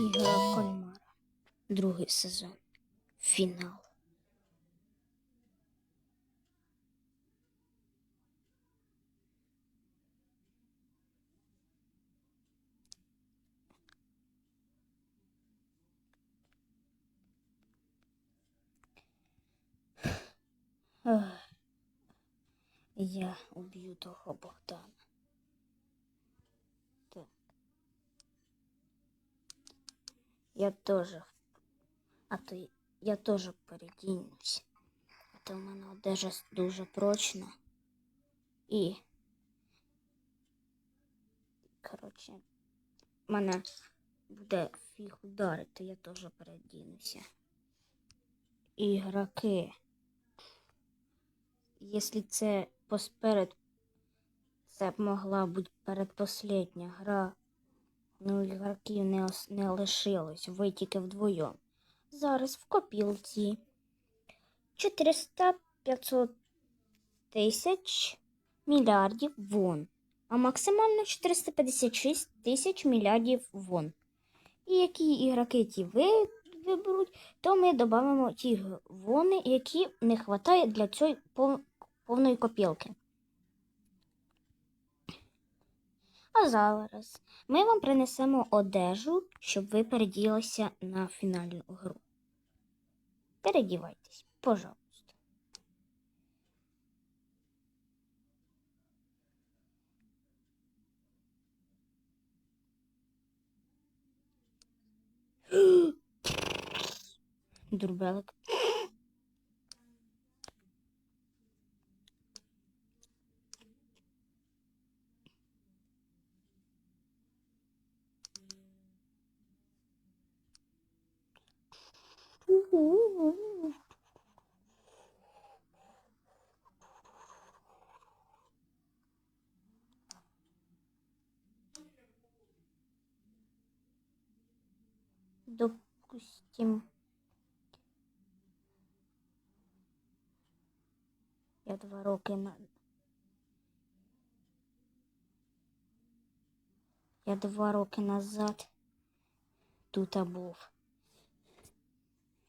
Ігра Кальмара. Другий сезон. Фінал. Я уб'ю того Богдана. Я тоже. А то я тоже передінусь. А то в мене одежа с- дуже прочна. І. Коротше, мене буде фіг ударити, я теж передінуся. Ігроки. Якщо це посперед, це могла бути передпоследня гра. Ну, ігроків не, не лишилось, ви тільки вдвоєм. Зараз в копілці 400-500 тисяч мільярдів вон, а максимально 456 тисяч мільярдів вон. І які ігроки ті ви виберуть, то ми додамо ті вони, які не вистачає для цієї повної копілки. А зараз ми вам принесемо одежу, щоб ви переділися на фінальну гру. Передівайтесь, пожалуйста. Дурбелик. Допустим. Я два роки на. Я два роки назад тут був.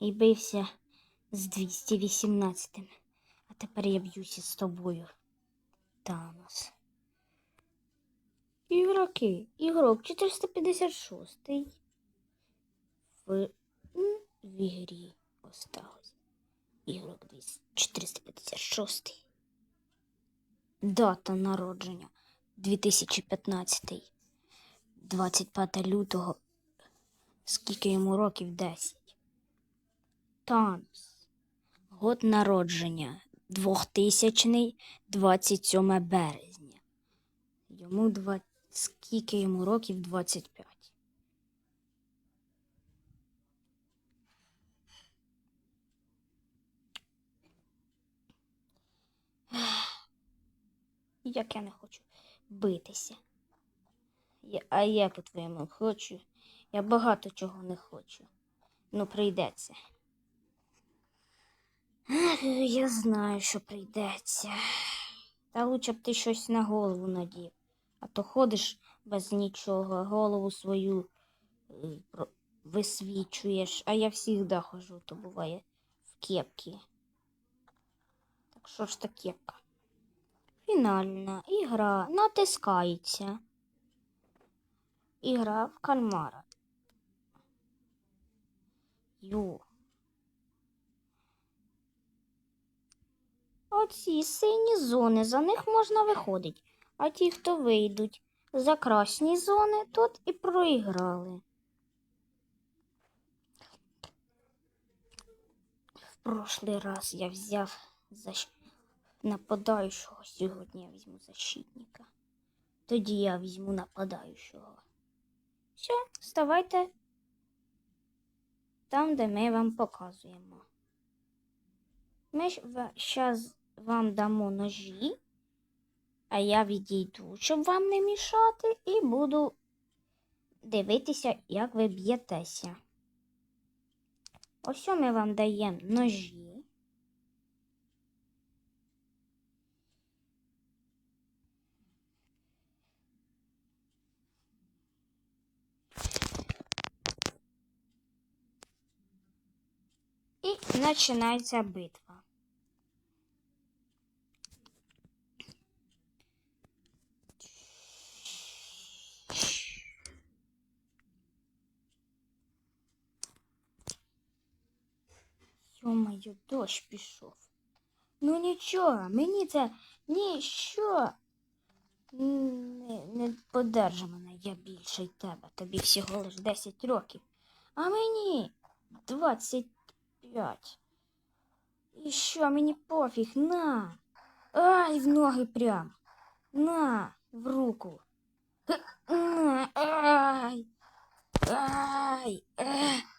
І бився з 218. А тепер я б'юся з тобою. Танос. Ігроки. Ігрок 456. В, в ігрі осталось. Ігрок 200 456. Дата народження 2015. 25 лютого. Скільки йому років 10. Танос. Год народження 2000 27 березня. Йому два... скільки йому років 25. Як я не хочу битися. Я, а я, по-твоєму, хочу. Я багато чого не хочу. Ну, прийдеться. Я знаю, що прийдеться. Та лучше б ти щось на голову надів. А то ходиш без нічого, голову свою е, висвічуєш, а я завжди хожу, то буває в кепці. Так що ж та кепка? Фінальна ігра натискається. Ігра в кальмара. Ю. Оці сині зони, за них можна виходити. А ті, хто вийдуть за красні зони, тут і проіграли. В прошлий раз я взяв защ... нападаючого, сьогодні я візьму защитника. Тоді я візьму нападаючого. Все, вставайте там, де ми вам показуємо. Ми зараз вам дамо ножі, а я відійду, щоб вам не мішати, і буду дивитися, як ви б'єтеся. Ось ми вам даємо ножі. І починається битва. Йо-моє, дощ пішов. Ну нічого, мені це ніщо не, не подержи мене, я більший тебе. Тобі всього лиш 10 років. А мені 25. І що, мені пофіг, на. Ай, в ноги прям. На, в руку. На, ай. Ай. ех.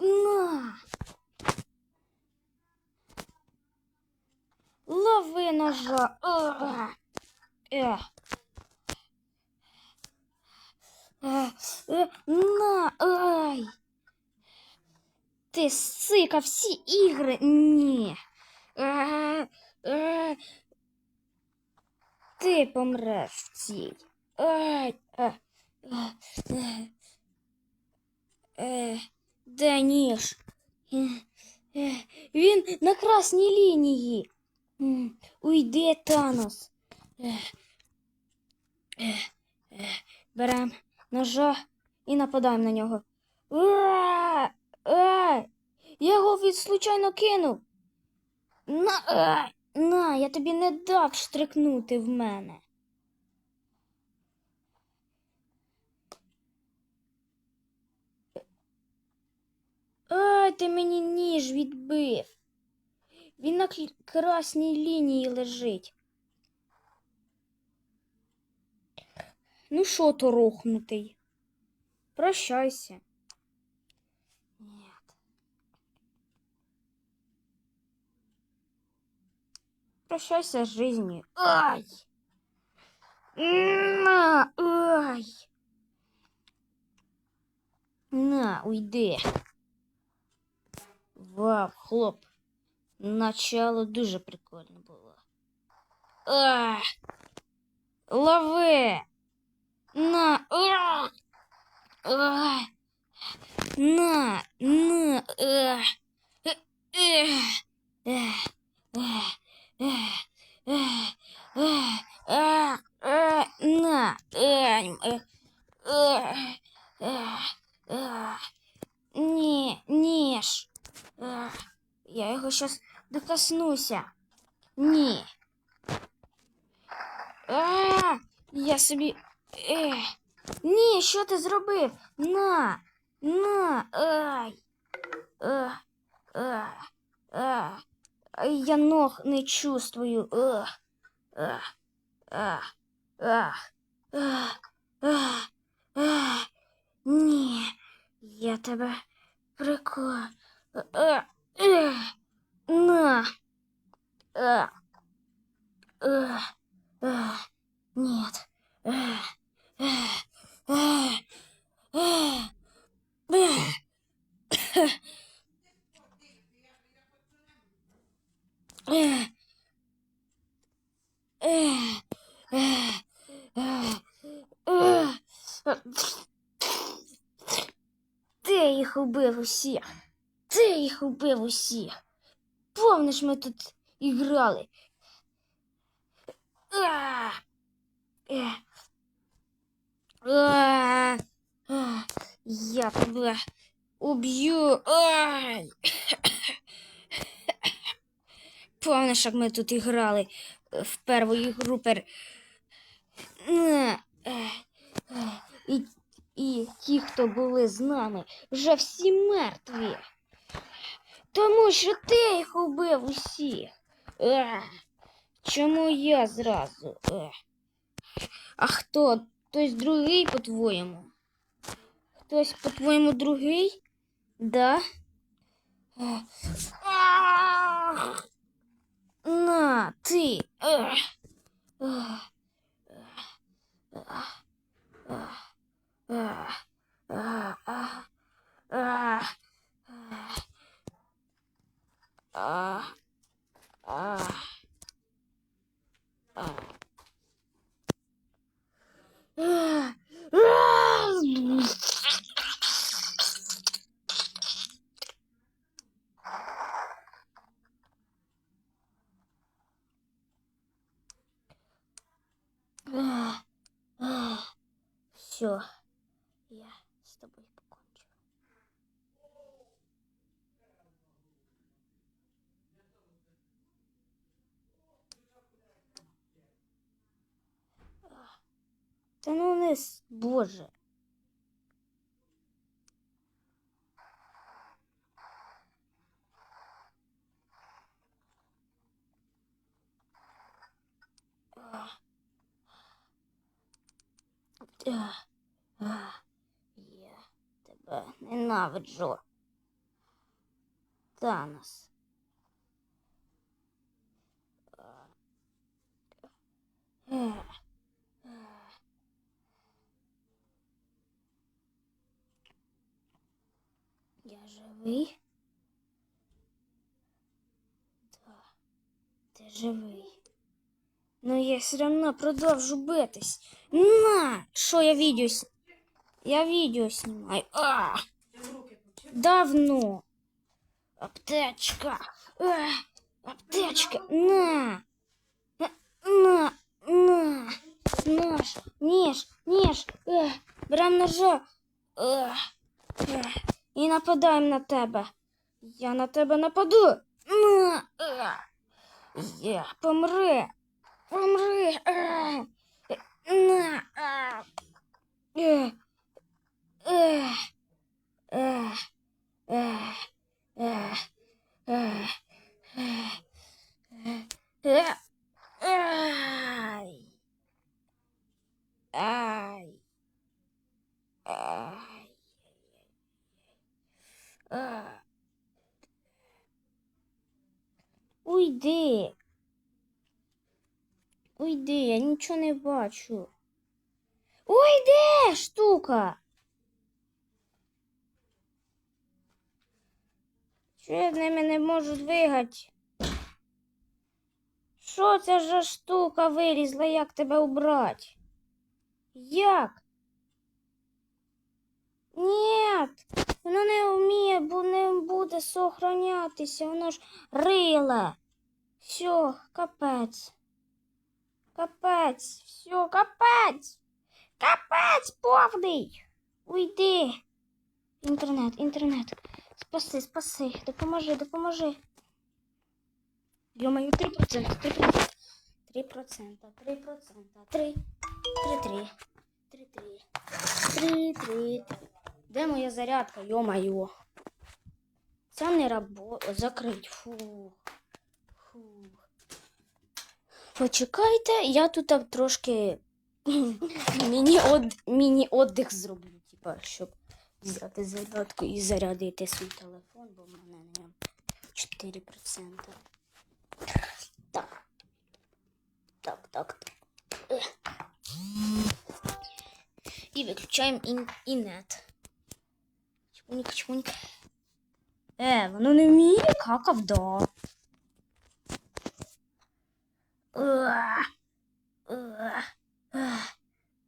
На. Лови ножа. А. Е. Е, е, На, ай. Ти сика всі ігри. Ні. Е, е. Ти помреш в цій. Ай. Е, е, е. Де ніж? Е, е, Він на красній лінії. М, Уйди, Танос. Е, Берем ножа і нападаємо на нього. Уа! А! Я його від случайно кинув. На, на, я тобі не дав штрикнути в мене. ти мені ніж відбив. Він на кл- красній лінії лежить. Ну що то рухнутий? Прощайся. Нет. Прощайся с жизнью. Ай! На, ай! На, уйди. Вау, хлоп. Начало дуже прикольно было, Ах! Лови! На! Ах! Ах! На! На! Ах! На! Не, не ж. Я його щас докоснуся. Ні. А, я собі. Е. Ні, що ти зробив? На, на, ай. А, а, а. Я ног не чувствую. А, а, а, а, а. Ні, я тебе прико. На. Нет. Ты их убив усіх. Ти їх убив усіх. Помниш, ми тут іграли. А! Я тебе уб'ю. Помниш, як ми тут іграли в першу ігру. І, і ті, хто були з нами, вже всі мертві. Тому що ти їх убив усіх. Е. Чому я зразу? Е. А хто? Хтось другий, по-твоєму? Хтось, по-твоєму, другий? Да? Е. На, ти. Е. Е. 啊 Та ну не боже. Ах. Ах. Я тебе ненавиджу. Танос. Ах. Я живий? Да, ти живий. Ну я все одно продовжу битись. На! Що я відео с... Я відео знімаю. А! Давно. Аптечка. А! Аптечка. На! На! На! На! Нож! Ніж! Ніж! Е, берем ножа. Е, е, і нападаємо на тебе. Я на тебе нападу. На! Е, я помри. Помри. Е, на! А. Е, е, е, е, е, е, е, е, Ай. Ай. Ай. А. Уйди. Уйди, я нічого не бачу. Уйди, штука. Що я з ними не можу двигати? Що це за штука вилізла, як тебе убрати? Як? Ні, воно не вміє, бо не буде сохранятися, воно ж риле. Все, капець. Капець, все, капець. Капець повний. Уйди. Інтернет, інтернет. Спаси, спаси. Допоможи, допоможи. Йомаю, 3%, 3%. 3%, 3%, 3, 3, 3, 3, 3, 3, 3, 3. Де моя зарядка, йомаю? Це не работа. Закрить. Фух. Фух. Почекайте, я тут так трошки міні-отдих зроблю, типа, щоб взяти зарядку і зарядити свій телефон, бо в мене ньому 4%. Так. Так, так, так. І виключаємо ін... інет. Чпуньк, чпуньк. Е, воно не вміє какав, да.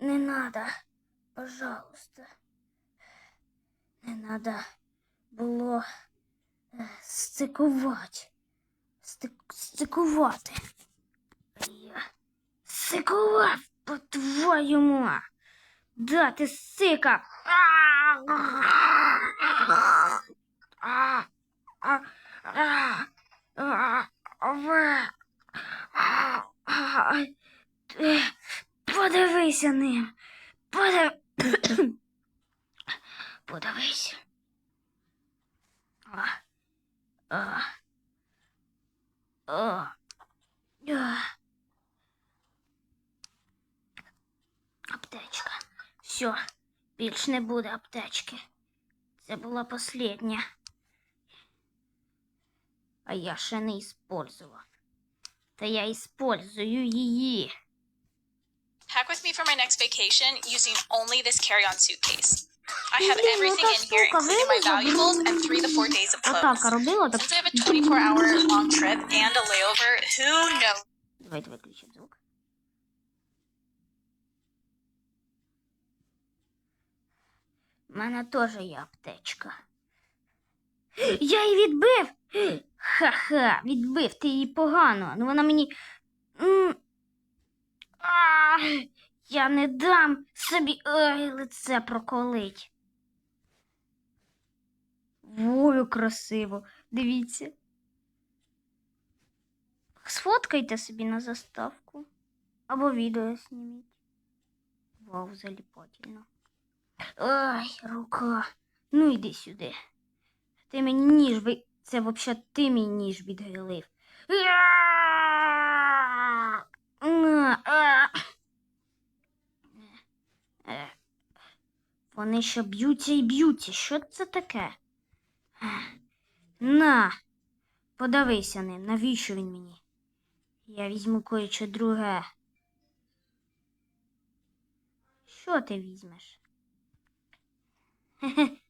Не надо, пожалуйста. Не надо було е, стикувати. Стик, стикувати. Я стикував по-твоєму. Да, ти сика. А, а, а, а, а. А, Подивися ним. Подив... Подивися. А. А. А. А. Аптечка. Все, більш не буде аптечки. Це була последня. А я ще не іспользував. Та я іспользую її. Pack with me for my next vacation using only this carry-on suitcase. I have Блін, everything ота in here, штука including my вилізла, valuables блін. and three to four days of clothes. Отак робила, так. Since I have a 24-hour long trip and a layover, who knows? Давайте виключимо звук. У мене теж є аптечка. Я її відбив. Ха-ха, відбив ти її погано. Ну вона мені. М. А, Я не дам собі ой, лице проколить. Вою красиво. Дивіться. Сфоткайте собі на заставку. Або відео зніміть. Вау, заліпательно. Ай, рука. Ну йди сюди. Ти мені ніж ви. Це взагалі ти мій ніж! Е. Вони ще б'ються і б'ються. Що це таке? На, подавися ним. Навіщо він мені? Я візьму кое-що друге. Що ти візьмеш?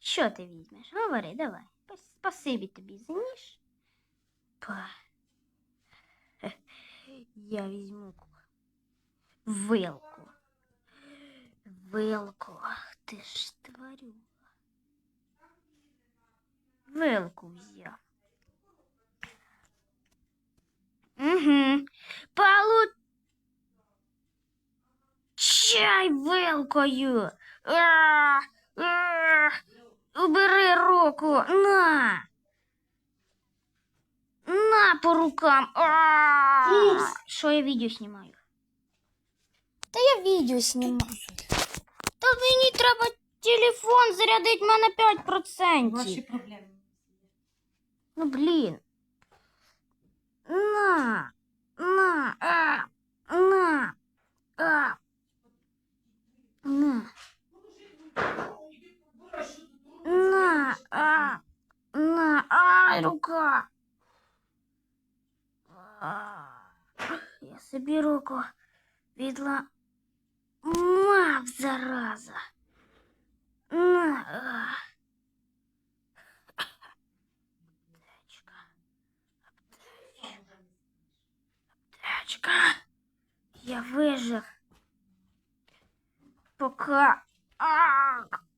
Що ти візьмеш? Говори, давай. Пас- Спасибі тобі за ніж. Па. Хе. Я візьму ку- вилку. Вилку. Ах ти ж тварю. Вилку взяв. Угу. Полу... Чай вилкою. А, а, убери руку. На. На по рукам. А, Упс. Що я відео знімаю? Та я відео знімаю. Та мені треба телефон зарядити, в мене 5%. Ваші проблеми. Ну, блін. На. На. А. На. А. На. На. А. На. Ай, рука. А. Я собі руку відла. Мав, зараза. На. А. Аптечка. Я вижив. Пока. А! Ти да-да.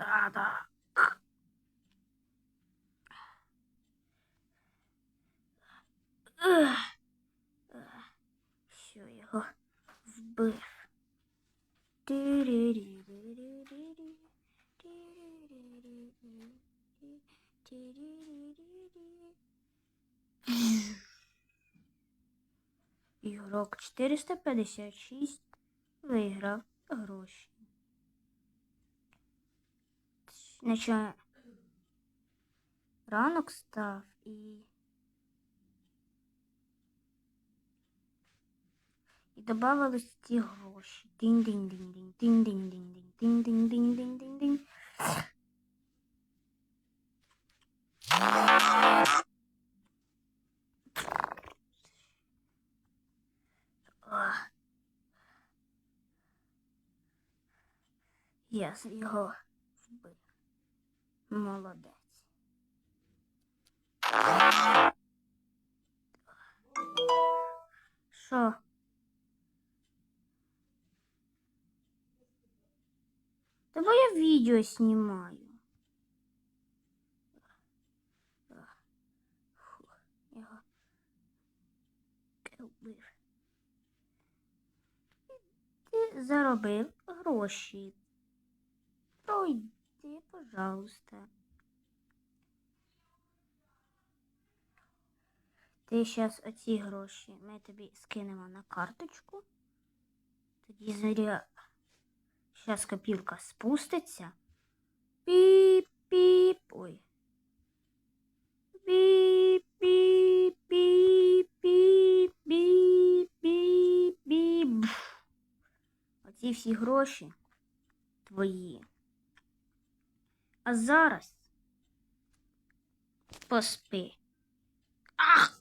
Ех. Що його вбив. Ігрок 456 виграв гроші. Значить, ранок став і. І додавались ці гроші. Динь-динь-динь-динь, динь-динь-динь-динь, динь-динь-динь-динь-динь-динь. Ах. Я з- його вбив. Молодець. Що? Та я відео знімаю. Ти заробив гроші. Пройди, пожалуйста. Ти зараз оці гроші ми тобі скинемо на карточку. Тоді заря. Зараз копілка спуститься. Піп-піп. Ой. Піп-піп-піп-піп-піп-піп. Оці всі гроші твої. А зараз поспи. Ах!